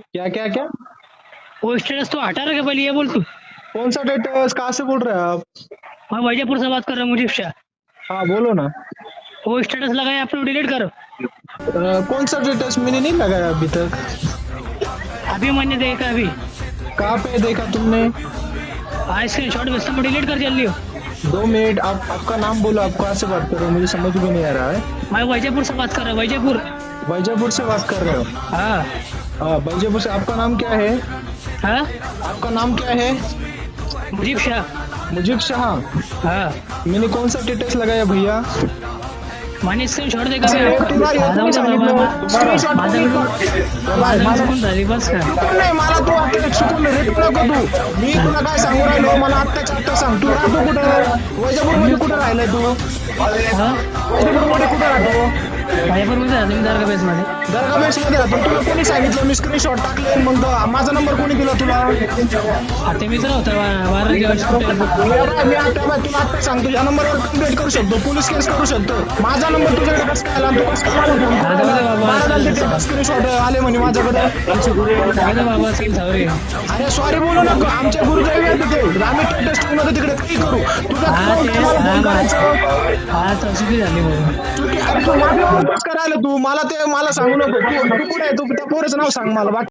क्या क्या क्या? वो स्टेटस तो हटा रखे पहले ये बोल तू। कौन सा स्टेटस कहाँ से बोल रहे हैं आप? मैं वैजयपुर से बात कर रहा हूँ मुझे हाँ बोलो ना। वो स्टेटस लगाया आपने डिलीट करो। कौन सा स्टेटस मैंने नहीं लगाया अभी तक। अभी मैंने देखा अभी। कहाँ पे देखा तुमने? आइसक्रीम स्क्रीन शॉट भेजता हूँ डिलीट कर जल्दी हो। दो मिनट आप आपका नाम बोलो आप कहाँ से बात कर रहे हो? मुझे समझ भी नहीं आ रहा है। मैं वैजयपुर से बात कर रहा हूँ वैजयपुर। वैजापुर से बात कर रहे हो? हाँ। हाँ वैजापुर से आपका नाम क्या है? हाँ? आपका नाम क्या है? मुजीब शाह। मुजीब शाह। हाँ। मैंने कौन सा स्टेटस लगाया भैया? मैंने. तुम्हाला तू चुकून रेट नको तू मी तुला काय सांगू राहिलो मला सांग तू राहतो कुठं वैजापूरमध्ये कुठं राहिलाय तू? वैजापूरमध्ये कुठं राहतो वैजयपूरमध्ये राहतो मी दर्गा बेस मध्ये दर्गा बेस मध्ये राहतो. तुला कोणी सांगितलं? मी स्क्रीनशॉट टाकले मग तो- माझा नंबर कोणी दिला तुला? हा, ते मित्र होता हॉस्पिटल मी आता मी आता बघ, तुला आता सांगतो. या नंबरवर कंप्लेंट करू शकतो. पोलीस केस करू शकतो. माझा नंबर तुझ्याकडे कसं काय आला तू कसं काय आला हा, बाबा. स्क्रीनशॉट म्हणे माझ्याकडे. माझा बाबा असेल सावरे अरे सॉरी बोलू नको. आमच्या गुरुदेवी आहे तिथे आम्ही टेस्टमध्ये तिकडे तू मला ते मला सांगू नको. तू कुठे तू त्या पोराचं नाव सांग मला.